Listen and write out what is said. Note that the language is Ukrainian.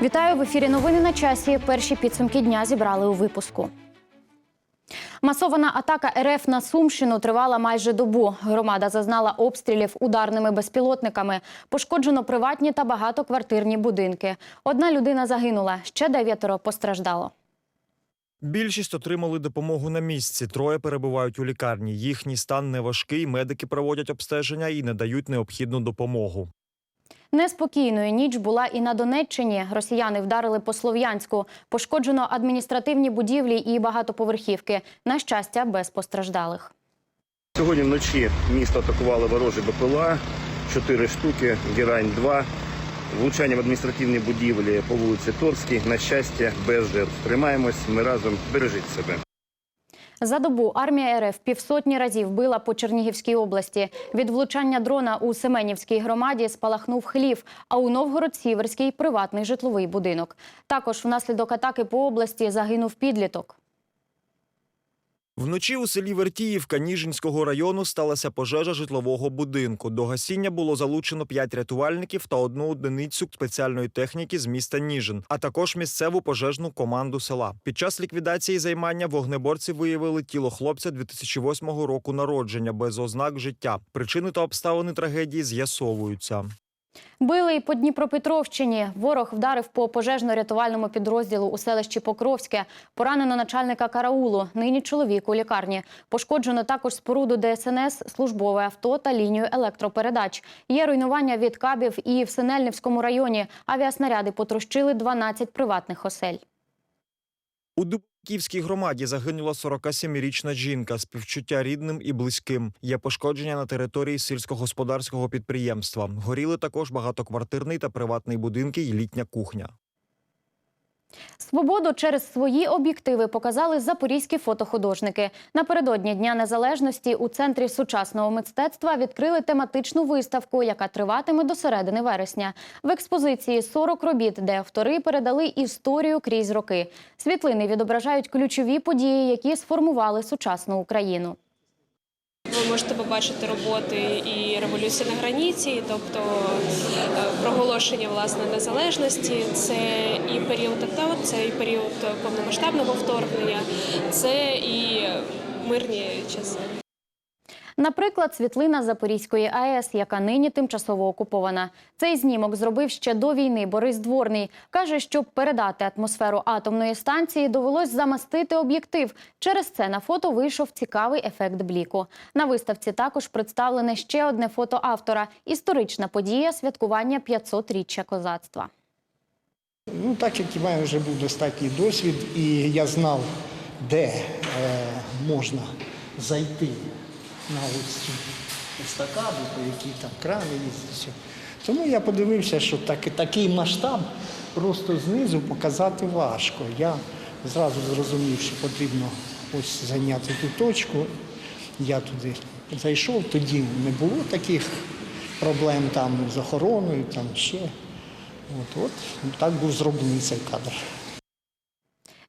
Вітаю в ефірі. Новини на часі. Перші підсумки дня зібрали у випуску. Масована атака РФ на Сумщину тривала майже добу. Громада зазнала обстрілів ударними безпілотниками. Пошкоджено приватні та багатоквартирні будинки. Одна людина загинула, ще дев'ятеро постраждало. Більшість отримали допомогу на місці. Троє перебувають у лікарні. Їхній стан неважкий. Медики проводять обстеження і надають необхідну допомогу. Неспокійною ніч була і на Донеччині. Росіяни вдарили по Слов'янську. Пошкоджено адміністративні будівлі і багатоповерхівки. На щастя, без постраждалих. Сьогодні вночі місто атакували ворожі БПЛА, 4 штуки, Герань-2. Влучання в адміністративні будівлі по вулиці Торській. На щастя, без жертв. Тримаємось, ми разом бережіть себе. За добу армія РФ півсотні разів била по Чернігівській області. Від влучання дрона у Семенівській громаді спалахнув хлів, а у Новгород-Сіверській – приватний житловий будинок. Також внаслідок атаки по області загинув підліток. Вночі у селі Вертіївка Ніжинського району сталася пожежа житлового будинку. До гасіння було залучено п'ять рятувальників та одну одиницю спеціальної техніки з міста Ніжин, а також місцеву пожежну команду села. Під час ліквідації займання вогнеборці виявили тіло хлопця 2008 року народження без ознак життя. Причини та обставини трагедії з'ясовуються. Били й по Дніпропетровщині. Ворог вдарив по пожежно-рятувальному підрозділу у селищі Покровське. Поранено начальника караулу. Нині чоловік у лікарні. Пошкоджено також споруду ДСНС, службове авто та лінію електропередач. Є руйнування від кабів і в Синельнівському районі. Авіаснаряди потрощили 12 приватних осель. У Дубківській громаді загинула 47-річна жінка. Співчуття рідним і близьким. Є пошкодження на території сільськогосподарського підприємства. Горіли також багатоквартирний та приватний будинки і літня кухня. Свободу через свої об'єктиви показали запорізькі фотохудожники. Напередодні Дня Незалежності у центрі сучасного мистецтва відкрили тематичну виставку, яка триватиме до середини вересня. В експозиції 40 робіт, де автори передали історію крізь роки. Світлини відображають ключові події, які сформували сучасну Україну. Ви можете побачити роботи і революції на граніті, тобто е, проголошення власне незалежності. Це і період АТО, це і період повномасштабного вторгнення, це і мирні часи. Наприклад, світлина Запорізької АЕС, яка нині тимчасово окупована. Цей знімок зробив ще до війни Борис Дворний. Каже, щоб передати атмосферу атомної станції, довелось замастити об'єктив. Через це на фото вийшов цікавий ефект бліку. На виставці також представлене ще одне фото автора – історична подія святкування 500-річчя козацтва. Ну, так як і маю вже був достатній досвід, і я знав, де е, можна зайти на ось естакаду, по якій там крани їздять. Тому я подивився, що так, такий масштаб просто знизу показати важко. Я зразу зрозумів, що потрібно ось зайняти ту точку. Я туди зайшов, тоді не було таких проблем там з охороною, там ще. От, от так був зроблений цей кадр.